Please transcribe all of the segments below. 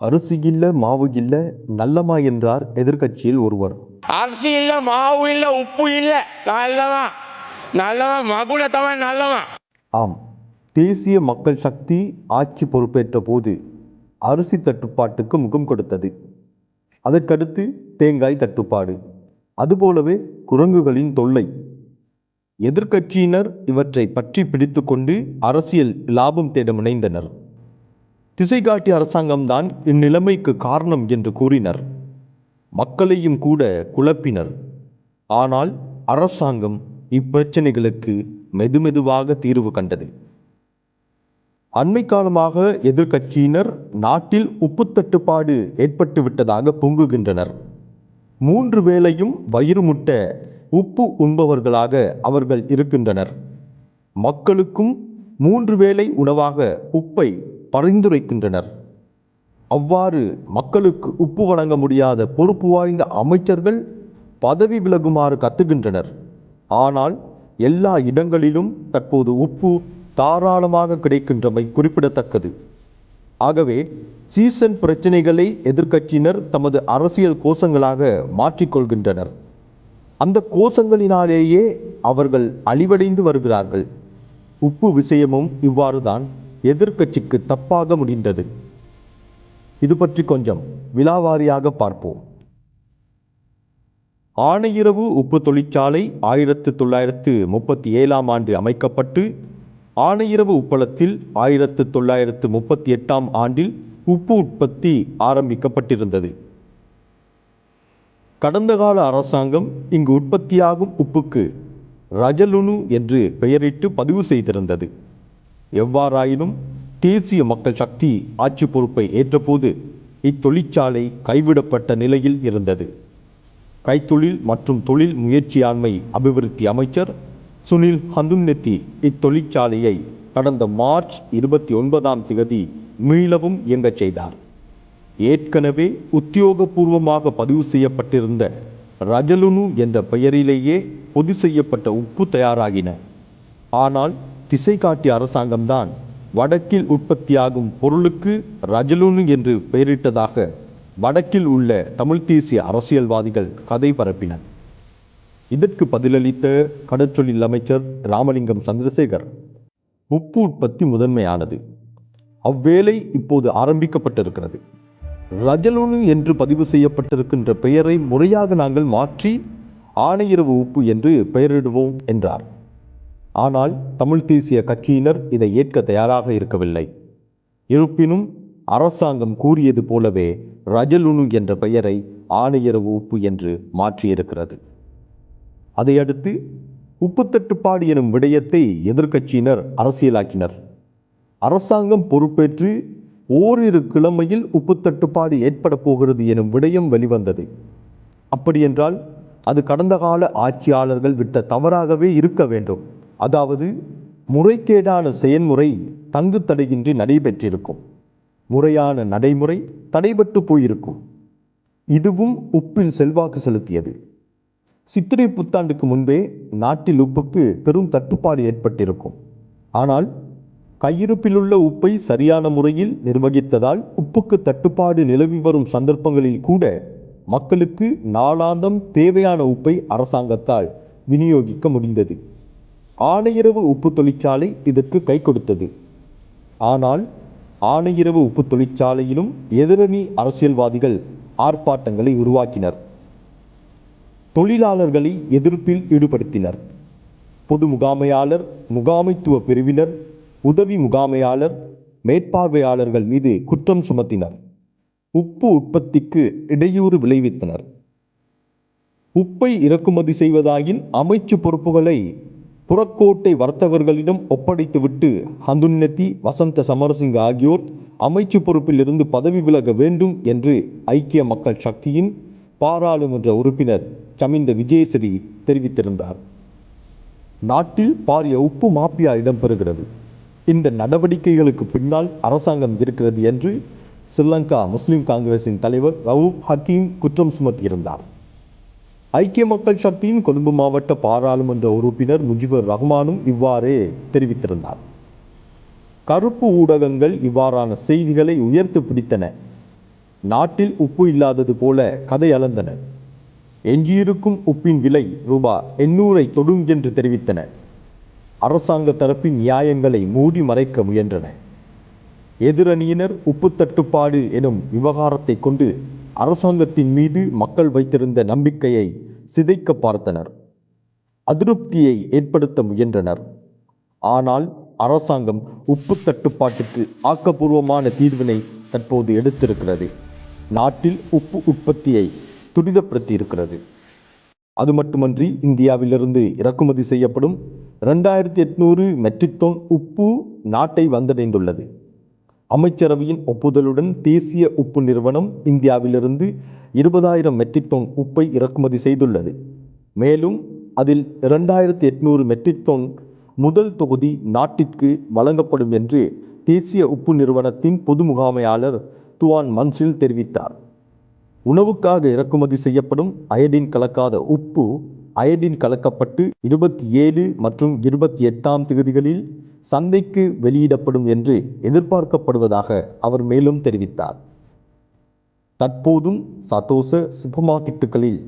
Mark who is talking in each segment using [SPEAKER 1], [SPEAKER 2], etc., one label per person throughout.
[SPEAKER 1] அரிசி இல்ல மாவு இல்ல நல்லமா என்றார் எதிர்க்கட்சியில் ஒருவர்.
[SPEAKER 2] அரிசி இல்லை மாவு இல்லை உப்பு இல்லை நல்லவன் நல்லவன் மகுட தவன் நல்லவன்
[SPEAKER 1] ஆம். தேசிய மக்கள் சக்தி ஆட்சி பொறுப்பேற்ற போது அரிசி தட்டுப்பாட்டுக்கு முகம் கொடுத்தது. அதற்கடுத்து தேங்காய் தட்டுப்பாடு. அதுபோலவே குரங்குகளின் தொல்லை. எதிர்க்கட்சியினர் இவற்றை பற்றி பிடித்துக்கொண்டு அரசியல் லாபம் தேட முனைந்தனர். திசை காட்டிய அரசாங்கம்தான் இந்நிலைமைக்கு காரணம் என்று கூறினர். மக்களையும் கூட குழப்பினர். ஆனால் அரசாங்கம் இப்பிரச்சனைகளுக்கு மெதுமெதுவாக தீர்வு கண்டது. அண்மை காலமாக எதிர்க்கட்சியினர் நாட்டில் உப்பு தட்டுப்பாடு ஏற்பட்டு விட்டதாக பொங்குகின்றனர். மூன்று வேளையும் வயிறு முட்ட உப்பு உண்பவர்களாக அவர்கள் இருக்கின்றனர். மக்களுக்கும் மூன்று வேளை உணவாக உப்பை பரிந்துரைக்கின்றனர். அவ்வாறு மக்களுக்கு உப்பு வழங்க முடியாத பொறுப்பு வாய்ந்த அமைச்சர்கள் பதவி விலகுமாறு கத்துகின்றனர். ஆனால் எல்லா இடங்களிலும் தற்போது உப்பு தாராளமாக கிடைக்கின்றமை குறிப்பிடத்தக்கது. ஆகவே சீசன் பிரச்சனைகளை எதிர்க்கட்சியினர் தமது அரசியல் கோஷங்களாக மாற்றிக்கொள்கின்றனர் அந்த கோஷங்களினாலேயே அவர்கள் அழிவடைந்து வருகிறார்கள். உப்பு விஷயமும் இவ்வாறுதான். எதிர்க்கட்சிக்கு தப்பாக முடிந்தது. இது பற்றி கொஞ்சம் விலாவாரியாக பார்ப்போம். ஆணையிரவு உப்பு தொழிற்சாலை ஆயிரத்து தொள்ளாயிரத்து முப்பத்தி ஏழாம் ஆண்டு அமைக்கப்பட்டு ஆணையிரவு உப்பளத்தில் ஆயிரத்து தொள்ளாயிரத்து முப்பத்தி எட்டாம் ஆண்டில் உப்பு உற்பத்தி ஆரம்பிக்கப்பட்டிருந்தது. கடந்த கால அரசாங்கம் இங்கு உற்பத்தியாகும் உப்புக்கு ரஜலுனு என்று பெயரிட்டு பதிவு செய்திருந்தது. எவ்வாறாயினும் தேசிய மக்கள் சக்தி ஆட்சி பொறுப்பை ஏற்றபோது இத்தொழிற்சாலை கைவிடப்பட்ட நிலையில் இருந்தது. கைத்தொழில் மற்றும் தொழில் முயற்சியாண்மை அபிவிருத்தி அமைச்சர் சுனில் ஹந்துன்னெத்தி இத்தொழிற்சாலையை கடந்த மார்ச் இருபத்தி ஒன்பதாம் திகதி மீளவும் இயங்கச் செய்தார். ஏற்கனவே உத்தியோகபூர்வமாக பதிவு செய்யப்பட்டிருந்த ரஜலுனு என்ற பெயரிலேயே பொது செய்யப்பட்ட உப்பு தயாராகின. ஆனால் திசைகாட்டி அரசாங்கம்தான் வடக்கில் உற்பத்தியாகும் பொருளுக்கு ரஜலுனு என்று பெயரிட்டதாக வடக்கில் உள்ள தமிழ் தேசிய அரசியல்வாதிகள் கதை பரப்பினர். இதற்கு பதிலளித்த கடற்றொழில் அமைச்சர் ராமலிங்கம் சந்திரசேகர் உப்பு உற்பத்தி முதன்மையானது. அவ்வேலை இப்போது ஆரம்பிக்கப்பட்டிருக்கிறது. ரஜலுனு என்று பதிவு செய்யப்பட்டிருக்கின்ற பெயரை முறையாக நாங்கள் மாற்றி ஆணையிரவு உப்பு என்று பெயரிடுவோம் என்றார். ஆனால் தமிழ் தேசிய கட்சியினர் இதை ஏற்க தயாராக இருக்கவில்லை. இருப்பினும் அரசாங்கம் கூறியது போலவே ரஜலுனு என்ற பெயரை ஆணையரவு உப்பு என்று மாற்றியிருக்கிறது. அதையடுத்து உப்பு தட்டுப்பாடு எனும் விடயத்தை எதிர்க்கட்சியினர் அரசியலாக்கினர். அரசாங்கம் பொறுப்பேற்று ஓரிரு கிழமையில் உப்பு தட்டுப்பாடு ஏற்பட போகிறது எனும் விடயம் வெளிவந்தது. அப்படியென்றால் அது கடந்த கால ஆட்சியாளர்கள் விட்ட தவறாகவே இருக்க வேண்டும். அதாவது முறைகேடான செயல்முறை தங்கு தடையின்றி நடைபெற்றிருக்கும். முறையான நடைமுறை தடைபட்டு போயிருக்கும். இதுவும் உப்பில் செல்வாக்கு செலுத்தியது. சித்திரை புத்தாண்டுக்கு முன்பே நாட்டில் உப்புக்கு பெரும் தட்டுப்பாடு ஏற்பட்டிருக்கும். ஆனால் கையிருப்பிலுள்ள உப்பை சரியான முறையில் நிர்வகித்ததால் உப்புக்கு தட்டுப்பாடு நிலவி வரும் சந்தர்ப்பங்களில் கூட மக்களுக்கு நாளாந்தம் தேவையான உப்பை அரசாங்கத்தால் விநியோகிக்க முடிந்தது. ஆணையிரவு உப்பு தொழிற்சாலை இதற்கு கை கொடுத்தது. ஆனால் ஆணையிரவு உப்பு தொழிற்சாலையிலும் எதிரணி அரசியல்வாதிகள் ஆர்ப்பாட்டங்களை உருவாக்கினர். தொழிலாளர்களை எதிர்ப்பில் ஈடுபடுத்தினர். பொது முகாமையாளர் முகாமைத்துவ பிரிவினர் உதவி முகாமையாளர் மேற்பார்வையாளர்கள் மீது குற்றம் சுமத்தினர். உப்பு உற்பத்திக்கு இடையூறு விளைவித்தனர். உப்பை இறக்குமதி செய்வதாயின் அமைச்சு பொறுப்புகளை புறக்கோட்டை வர்த்தகர்களிடம் ஒப்படைத்துவிட்டு ஹந்துன்னதி வசந்த சமரசிங்க ஆகியோர் அமைச்சு பொறுப்பில் இருந்து பதவி விலக வேண்டும் என்று ஐக்கிய மக்கள் சக்தியின் பாராளுமன்ற உறுப்பினர் சமிந்த விஜயசிறி தெரிவித்திருந்தார். நாட்டில் பாரிய உப்பு மாப்பியா இடம்பெறுகிறது. இந்த நடவடிக்கைகளுக்கு பின்னால் அரசாங்கம் இருக்கிறது என்று ஸ்ரீலங்கா முஸ்லிம் காங்கிரசின் தலைவர் ரவூப் ஹக்கீம் குற்றம் சுமத்தியிருந்தார். ஐக்கிய மக்கள் சக்தியின் கொழும்பு மாவட்ட பாராளுமன்ற உறுப்பினர் முஜிபுர் ரஹ்மானும் இவ்வாறே தெரிவித்திருந்தார். கருப்பு ஊடகங்கள் இவ்வாறான செய்திகளை உயர்த்து பிடித்தன. நாட்டில் உப்பு இல்லாதது போல கதை அளந்தன. எஞ்சியிருக்கும் உப்பின் விலை ரூபாய் எண்ணூறை தொடும் என்று தெரிவித்தன. அரசாங்க தரப்பின் நியாயங்களை மூடி மறைக்க முயன்றன. எதிரணியினர் உப்பு தட்டுப்பாடு எனும் விவகாரத்தை கொண்டு அரசாங்கத்தின் மீது மக்கள் வைத்திருந்த நம்பிக்கையை சிதைக்க பார்த்தனர். அதிருப்தியை ஏற்படுத்த முயன்றனர். ஆனால் அரசாங்கம் உப்பு தட்டுப்பாட்டுக்கு ஆக்கப்பூர்வமான தீர்வினை தற்போது எடுத்திருக்கிறது. நாட்டில் உப்பு உற்பத்தியை துரிதப்படுத்தி இருக்கிறது அது மட்டுமன்றி இந்தியாவிலிருந்து இறக்குமதி செய்யப்படும் ரெண்டாயிரத்தி எட்நூறு மெட்ரிக் டன் உப்பு நாட்டை வந்தடைந்துள்ளது. அமைச்சரவையின் ஒப்புதலுடன் தேசிய உப்பு நிறுவனம் இந்தியாவிலிருந்து இருபதாயிரம் மெட்ரிக் டன் உப்பை இறக்குமதி செய்துள்ளது. மேலும் அதில் இரண்டாயிரத்தி எட்நூறு மெட்ரிக் டன் முதல் தொகுதி நாட்டிற்கு வழங்கப்படும் என்று தேசிய உப்பு நிறுவனத்தின் பொது முகாமையாளர் துவான் மன்சில் தெரிவித்தார். உணவுக்காக இறக்குமதி செய்யப்படும் அயடின் கலக்காத உப்பு அயடின் கலக்கப்பட்டு இருபத்தி ஏழு மற்றும் இருபத்தி எட்டாம் தேதிகளில் சந்தைக்கு வெளியிடப்படும் என்று எதிர்பார்க்கப்படுவதாக அவர் மேலும் தெரிவித்தார். தற்போதும் சதோச சூப்பர் மார்க்கெட்டுகளில்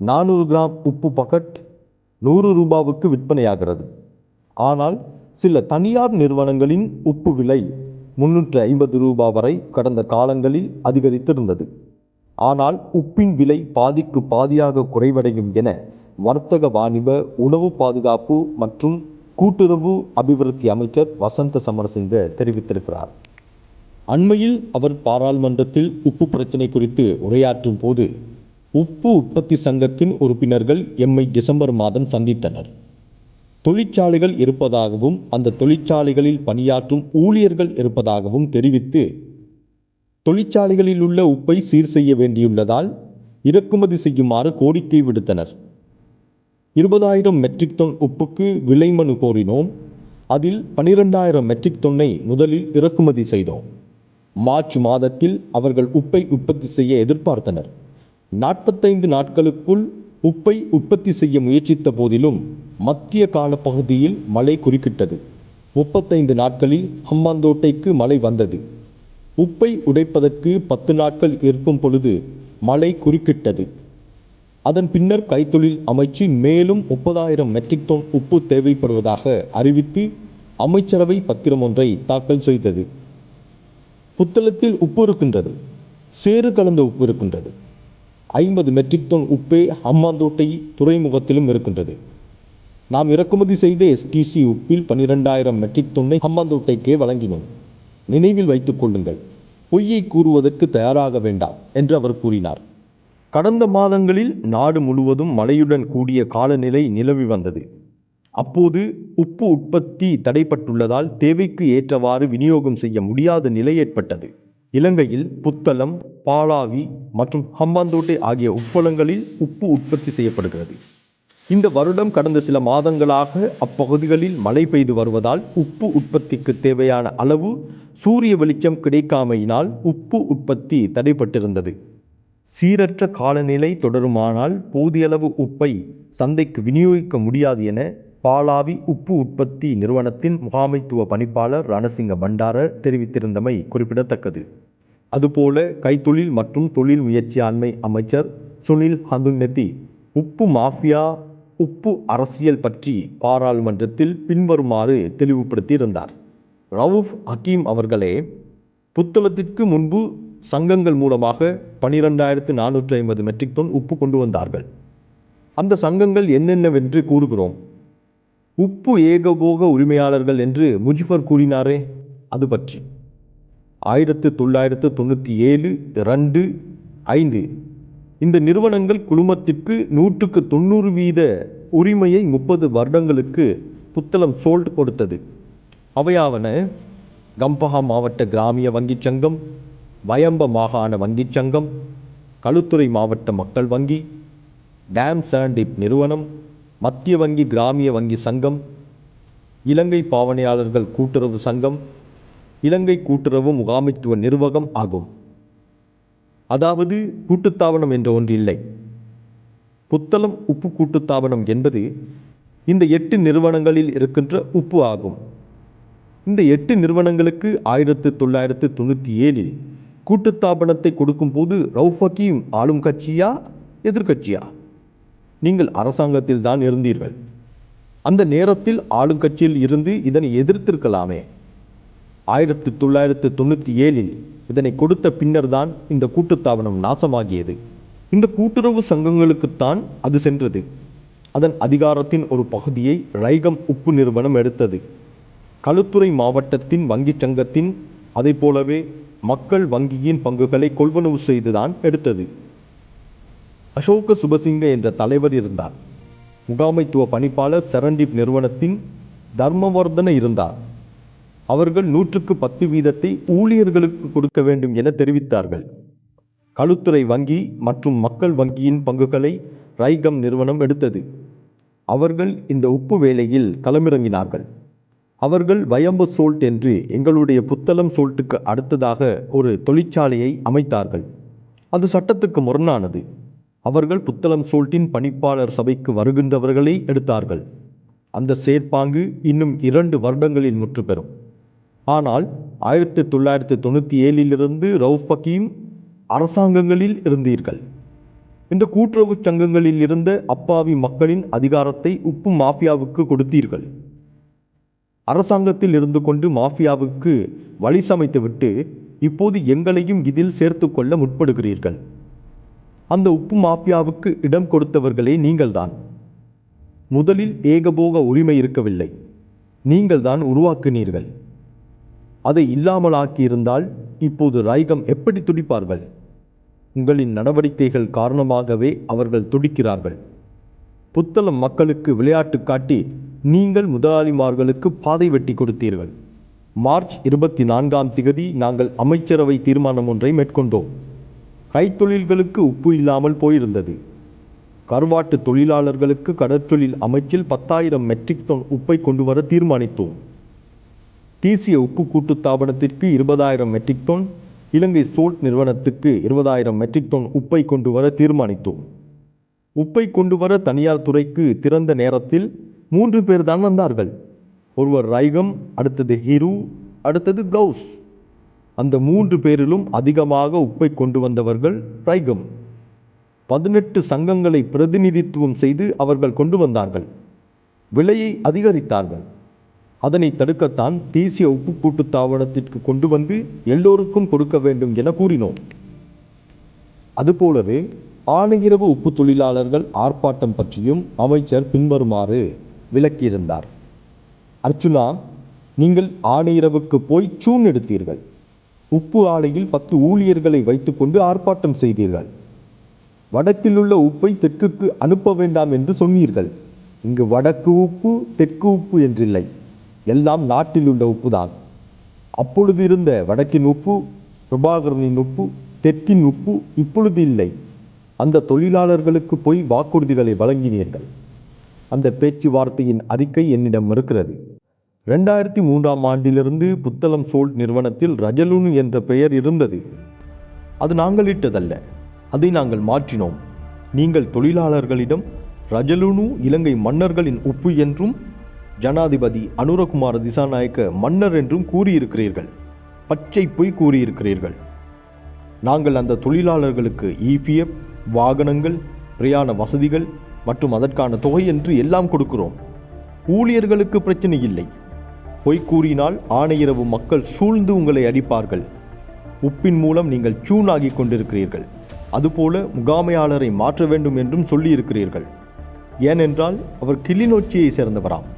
[SPEAKER 1] நானூறு கிராம் உப்பு பக்கெட் நூறு ரூபாவுக்கு விற்பனையாகிறது. ஆனால் சில தனியார் நிறுவனங்களின் உப்பு விலை முன்னூற்று ஐம்பது ரூபாய் வரை கடந்த காலங்களில் அதிகரித்திருந்தது. ஆனால் உப்பின் விலை பாதிக்கு பாதியாக குறைவடையும் என வர்த்தக வாணிப உணவு பாதுகாப்பு மற்றும் கூட்டுறவு அபிவிருத்தி அமைச்சர் வசந்த சமரசிங்க தெரிவித்திருக்கிறார். அண்மையில் அவர் பாராளுமன்றத்தில் உப்பு பிரச்சினை குறித்து உரையாற்றும் போது உப்பு உற்பத்தி சங்கத்தின் உறுப்பினர்கள் எம்மை டிசம்பர் மாதம் சந்தித்தனர். தொழிற்சாலைகள் இருப்பதாகவும் அந்த தொழிற்சாலைகளில் பணியாற்றும் ஊழியர்கள் இருப்பதாகவும் தெரிவித்து தொழிற்சாலைகளில் உள்ள உப்பை சீர் செய்ய வேண்டியுள்ளதால் இறக்குமதி செய்யுமாறு கோரிக்கை விடுத்தனர். இருபதாயிரம் மெட்ரிக் டன் உப்புக்கு விலை மனு கோரினோம். அதில் பனிரெண்டாயிரம் மெட்ரிக் டன்னை முதலில் இறக்குமதி செய்தோம். மார்ச் மாதத்தில் அவர்கள் உப்பை உற்பத்தி செய்ய எதிர்பார்த்தனர். நாற்பத்தைந்து நாட்களுக்குள் உப்பை உற்பத்தி செய்ய முயற்சித்த போதிலும் மத்திய கால பகுதியில் மழை குறுக்கிட்டது. முப்பத்தைந்து நாட்களில் ஹம்மாந்தோட்டைக்கு மழை வந்தது. உப்பை உடைப்பதற்கு பத்து நாட்கள் இருக்கும் பொழுது மழை குறுக்கிட்டது. அதன் பின்னர் கைத்தொழில் அமைச்சு மேலும் முப்பதாயிரம் மெட்ரிக் டன் உப்பு தேவைப்படுவதாக அறிவித்து அமைச்சரவை பத்திரம் ஒன்றை தாக்கல் செய்தது. புத்தளத்தில் உப்பு இருக்கின்றது. சேறு கலந்த உப்பு இருக்கின்றது. ஐம்பது மெட்ரிக் டன் உப்பே ஹம்மாந்தோட்டை துறைமுகத்திலும் இருக்கின்றது. நாம் இறக்குமதி செய்த எஸ்டிசி உப்பில் பன்னிரெண்டாயிரம் மெட்ரிக் டன்னை ஹம்மாந்தோட்டைக்கே வழங்கினோம். நினைவில் வைத்துக் கொள்ளுங்கள். பொய்யை கூறுவதற்கு தயாராக வேண்டாம் என்று அவர் கூறினார். கடந்த மாதங்களில் நாடு முழுவதும் மழையுடன் கூடிய காலநிலை நிலவி வந்தது. அப்போது உப்பு உற்பத்தி தடைப்பட்டுள்ளதால் தேவைக்கு ஏற்றவாறு விநியோகம் செய்ய முடியாத நிலை ஏற்பட்டது. இலங்கையில் புத்தளம் பாலாவி மற்றும் ஹம்பாந்தோட்டை ஆகிய உப்பளங்களில் உப்பு உற்பத்தி செய்யப்படுகிறது. இந்த வருடம் கடந்த சில மாதங்களாக அப்பகுதிகளில் மழை பெய்து வருவதால் உப்பு உற்பத்திக்கு தேவையான அளவு சூரிய வெளிச்சம் கிடைக்காமையினால் உப்பு உற்பத்தி தடைப்பட்டிருந்தது. சீரற்ற காலநிலை தொடருமானால் போதியளவு உப்பை சந்தைக்கு விநியோகிக்க முடியாது என பாலாவி உப்பு உற்பத்தி நிறுவனத்தின் முகாமைத்துவ பணிப்பாளர் ரணசிங்க பண்டார தெரிவித்திருந்தமை குறிப்பிடத்தக்கது. அதுபோல கைத்தொழில் மற்றும் தொழில் முயற்சியாண்மை அமைச்சர் சுனில் ஹந்துன்னெத்தி உப்பு மாஃபியா உப்பு அரசியல் பற்றி பாராளுமன்றத்தில் பின்வருமாறு தெளிவுபடுத்தியிருந்தார். ரவுஃப் ஹக்கீம் அவர்களே புத்தளத்திற்கு முன்பு சங்கங்கள் மூலமாக பனிரெண்டாயிரத்து நானூற்றி ஐம்பது மெட்ரிக் டன் உப்பு கொண்டு வந்தார்கள். அந்த சங்கங்கள் என்னென்னவென்று கூறுகிறோம். உப்பு ஏகபோக உரிமையாளர்கள் என்று முஜிபர் கூறினாரே அது பற்றி. ஆயிரத்து தொள்ளாயிரத்து தொண்ணூற்றி ஏழு ரெண்டு ஐந்து இந்த நிறுவனங்கள் குழுமத்திற்கு நூற்றுக்கு தொண்ணூறு வீத உரிமையை முப்பது வருடங்களுக்கு புத்தளம் சோல்ட் கொடுத்தது. அவையாவன கம்பஹா மாவட்ட கிராமிய வங்கிச் சங்கம் வயம்ப மாகாண வங்கிச் சங்கம் களுத்துறை மாவட்ட மக்கள் வங்கி டேம் சாண்டிப் நிறுவனம் மத்திய வங்கி கிராமிய வங்கி சங்கம் இலங்கை பாவனையாளர்கள் கூட்டுறவு சங்கம் இலங்கை கூட்டுறவு முகாமைத்துவ நிர்வாகம் ஆகும். அதாவது கூட்டுத்தாபனம் என்ற ஒன்று இல்லை. புத்தளம் உப்பு கூட்டுத்தாபனம் என்பது இந்த எட்டு நிறுவனங்களில் இருக்கின்ற உப்பு ஆகும். இந்த எட்டு நிறுவனங்களுக்கு ஆயிரத்து தொள்ளாயிரத்து தொண்ணூற்றி ஏழில் கூட்டுத்தாபனத்தை கொடுக்கும்போது ரவுஃப் ஆளும் கட்சியா எதிர்க்கட்சியா? நீங்கள் அரசாங்கத்தில் தான் இருந்தீர்கள். அந்த நேரத்தில் ஆளும் கட்சியில் இருந்து இதனை எதிர்த்திருக்கலாமே. ஆயிரத்து தொள்ளாயிரத்து தொண்ணூற்றி ஏழில் இதனை கொடுத்த பின்னர்தான் இந்த கூட்டுத்தாபனம் நாசமாகியது. இந்த கூட்டுறவு சங்கங்களுக்குத்தான் அது சென்றது. அதன் அதிகாரத்தின் ஒரு பகுதியை ரைகம் உப்பு நிறுவனம் எடுத்தது. களுத்துறை மாவட்டத்தின் வங்கிச் சங்கத்தின் அதைப் போலவே மக்கள் வங்கியின் பங்குகளை கொள்வனவு செய்துதான் எடுத்தது. அசோக சுபசிங்க என்ற தலைவர் இருந்தார். முகாமைத்துவ பணிப்பாளர் சரண்டீப் நிறுவனத்தின் தர்மவர்தன இருந்தார். அவர்கள் நூற்றுக்கு பத்து வீதத்தை ஊழியர்களுக்கு கொடுக்க வேண்டும் என தெரிவித்தார்கள். களுத்துறை வங்கி மற்றும் மக்கள் வங்கியின் பங்குகளை ரைகம் நிறுவனம் எடுத்தது. அவர்கள் இந்த உப்பு வேலையில் களமிறங்கினார்கள். அவர்கள் வயம்பு சோல்ட் என்று எங்களுடைய புத்தளம் சோல்ட்டுக்கு அடுத்ததாக ஒரு தொழிற்சாலையை அமைத்தார்கள். அது சட்டத்துக்கு முரணானது. அவர்கள் புத்தளம் சோல்ட்டின் பணிப்பாளர் சபைக்கு வருகின்றவர்களை எடுத்தார்கள். அந்த சேர்ப்பாங்கு இன்னும் இரண்டு வருடங்களில் முற்று பெறும் ஆனால் ஆயிரத்தி தொள்ளாயிரத்தி தொண்ணூற்றி ஏழிலிருந்து ரவுஃப் ஹக்கீம் அரசாங்கங்களில் இருந்தீர்கள். இந்த கூட்டுறவு சங்கங்களில் இருந்த அப்பாவி மக்களின் அதிகாரத்தை உப்பு மாஃபியாவுக்கு கொடுத்தீர்கள். அரசாங்கத்தில் இருந்து கொண்டு மாஃபியாவுக்கு வழி சமைத்துவிட்டு இப்போது எங்களையும் இதில் சேர்த்து கொள்ள முற்படுகிறீர்கள். அந்த உப்பு மாஃபியாவுக்கு இடம் கொடுத்தவர்களே நீங்கள்தான். முதலில் ஏகபோக உரிமை இருக்கவில்லை. நீங்கள்தான் உருவாக்கினீர்கள். அதை இல்லாமலாக்கியிருந்தால் இப்போது ரைகம் எப்படி துடிப்பார்கள்? உங்களின் நடவடிக்கைகள் காரணமாகவே அவர்கள் துடிக்கிறார்கள். புத்தளம் மக்களுக்கு விளையாட்டு காட்டி நீங்கள் முதலாளிமார்களுக்கு பாதை வெட்டி கொடுத்தீர்கள். மார்ச் இருபத்தி நான்காம் திகதி நாங்கள் அமைச்சரவை தீர்மானம் ஒன்றை மேற்கொண்டோம். கைத்தொழில்களுக்கு உப்பு இல்லாமல் போயிருந்தது. கருவாட்டு தொழிலாளர்களுக்கு கடற்றொழில் அமைச்சில் பத்தாயிரம் மெட்ரிக் டன் உப்பை கொண்டு வர தீர்மானித்தோம். தேசிய உப்பு கூட்டுத்தாபனத்திற்கு இருபதாயிரம் மெட்ரிக் டன் இலங்கை சோல்ட் நிறுவனத்துக்கு இருபதாயிரம் மெட்ரிக் டன் உப்பை கொண்டு வர தீர்மானித்தோம். உப்பை கொண்டு வர தனியார் துறைக்கு திறந்த நேரத்தில் மூன்று பேர் தான் வந்தார்கள். ஒருவர் ரைகம் அடுத்தது ஹிரு அடுத்தது கவுஸ் அந்த மூன்று பேரிலும் அதிகமாக உப்பை கொண்டு வந்தவர்கள் ரைகம். பதினெட்டு சங்கங்களை பிரதிநிதித்துவம் செய்து அவர்கள் கொண்டு வந்தார்கள். விலையை அதிகரித்தார்கள். அதனை தடுக்கத்தான் தேசிய உப்பு கூட்டுத் தாவரத்திற்கு கொண்டு வந்து எல்லோருக்கும் கொடுக்க வேண்டும் என கூறினோம். அதுபோலவே ஆணையிரவு உப்பு தொழிலாளர்கள் ஆர்ப்பாட்டம் பற்றியும் அமைச்சர் பின்வருமாறு விளக்கியிருந்தார். அர்ச்சுனா நீங்கள் ஆணையிரவுக்கு போய் சூன் எடுத்தீர்கள். உப்பு ஆலையில் பத்து ஊழியர்களை வைத்துக்கொண்டு ஆர்ப்பாட்டம் செய்தீர்கள். வடக்கில் உள்ள உப்பை தெற்குக்கு அனுப்ப வேண்டாம் என்று சொன்னீர்கள். இங்கு வடக்கு உப்பு தெற்கு உப்பு என்றில்லை. எல்லாம் நாட்டில் உள்ள உப்பு தான் அப்பொழுது இருந்த வடக்கின் உப்பு பிரபாகரனின் உப்பு தெற்கின் உப்பு இப்பொழுது இல்லை. அந்த தொழிலாளர்களுக்கு போய் வாக்குறுதிகளை வழங்கினீர்கள். அந்த பேச்சுவார்த்தையின் அறிக்கை என்னிடம் இருக்கிறது ரெண்டாயிரத்தி மூன்றாம் ஆண்டிலிருந்து புத்தளம் சோல்ட் நிறுவனத்தில் ரஜலுனு என்ற பெயர் இருந்தது. அது நாங்கள் இட்டதல்ல. அதை நாங்கள் மாற்றினோம். நீங்கள் தொழிலாளர்களிடம் ரஜலுனு இலங்கை மன்னர்களின் உப்பு என்றும் ஜனாதிபதி அனுரகுமார திசாநாயக்க மன்னர் என்றும் கூறியிருக்கிறீர்கள். பச்சை பொய் கூறியிருக்கிறீர்கள். நாங்கள் அந்த தொழிலாளர்களுக்கு இபிஎஃப் வாகனங்கள் பிரயாண வசதிகள் மற்றும் அதற்கான தொகை என்று எல்லாம் கொடுக்கிறோம். ஊழியர்களுக்கு பிரச்சனை இல்லை. பொய் கூறினால் ஆணையிரவு மக்கள் சூழ்ந்து உங்களை அடிப்பார்கள். உப்பின் மூலம் நீங்கள் சூனாகி கொண்டிருக்கிறீர்கள். அதுபோல முகாமையாளரை மாற்ற வேண்டும் என்றும் சொல்லியிருக்கிறீர்கள். ஏனென்றால் அவர் கிளிநொச்சியை சேர்ந்தவராம்.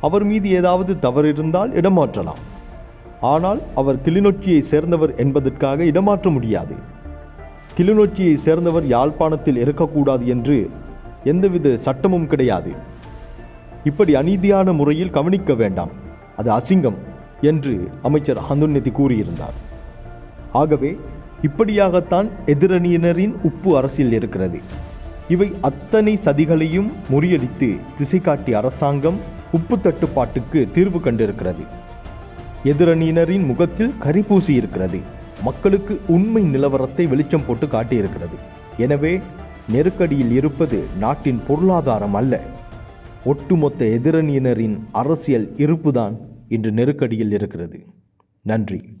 [SPEAKER 1] அவர் மீது ஏதாவது தவறு இருந்தால் இடமாற்றலாம். ஆனால் அவர் கிளிநொச்சியை சேர்ந்தவர் என்பதற்காக இடமாற்ற முடியாது. கிளிநொச்சியை சேர்ந்தவர் யாழ்ப்பாணத்தில் இருக்கக்கூடாது என்று எந்தவித சட்டமும் கிடையாது. இப்படி அநீதியான முறையில் கவனிக்க வேண்டாம். அது அசிங்கம் என்று அமைச்சர் ஹந்துநிதி கூறியிருந்தார். ஆகவே இப்படியாகத்தான் எதிரணியினரின் உப்பு அரசியல் இருக்கிறது. இவை அத்தனை சதிகளையும் முறியடித்து திசை காட்டிய அரசாங்கம் உப்பு தட்டுப்பாட்டுக்கு தீர்வு கண்டிருக்கிறது. எதிரணியினரின் முகத்தில் கரிபூசி இருக்கிறது மக்களுக்கு உண்மை நிலவரத்தை வெளிச்சம் போட்டு காட்டியிருக்கிறது. எனவே நெருக்கடியில் இருப்பது நாட்டின் பொருளாதாரம் அல்ல. ஒட்டுமொத்த எதிரணியினரின் அரசியல் இருப்புதான் இன்று நெருக்கடியில் இருக்கிறது. நன்றி.